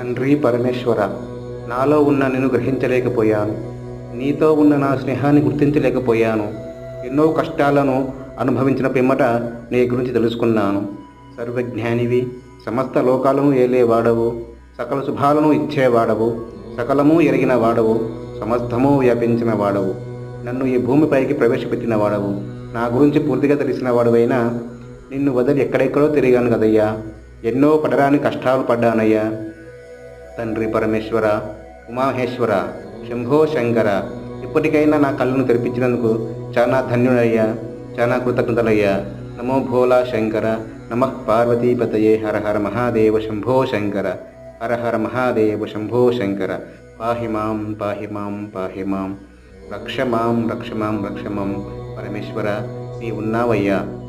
తండ్రి పరమేశ్వర నాలో ఉన్న నేను గ్రహించలేకపోయాను. నీతో ఉన్న నా స్నేహాన్ని గుర్తించలేకపోయాను. ఎన్నో కష్టాలను అనుభవించిన పిమ్మట నీ గురించి తెలుసుకున్నాను. సర్వజ్ఞానివి సమస్త లోకాలను ఏలేవాడవు. సకల శుభాలను ఇచ్చేవాడవు. సకలము ఎరిగిన వాడవు. సమస్తము వ్యాపించిన వాడవు. నన్ను ఈ భూమిపైకి ప్రవేశపెట్టిన వాడవు. నా గురించి పూర్తిగా తెలిసిన వాడువైనా నిన్ను వదిలి ఎక్కడెక్కడో తిరిగాను కదయ్యా. ఎన్నో పడరాని కష్టాలు పడ్డానయ్యా. తండ్రి పరమేశ్వర ఉమామహేశ్వర శంభో శంకర ఇప్పటికైనా నా కళ్ళను తెరిపించినందుకు చాలా ధన్యుడయ్యా చాలా కృతజ్ఞతలయ్యా. నమో భోలా శంకర నమ పార్వతీపతయే హర హర మహాదేవ శంభో శంకర హర హర మహాదేవ శంభో శంకర. పాహి మాం పాహి మాం పాహి మాం. రక్ష మాం రక్ష మాం రక్ష మాం. పరమేశ్వర నీ ఉన్నావయ్యా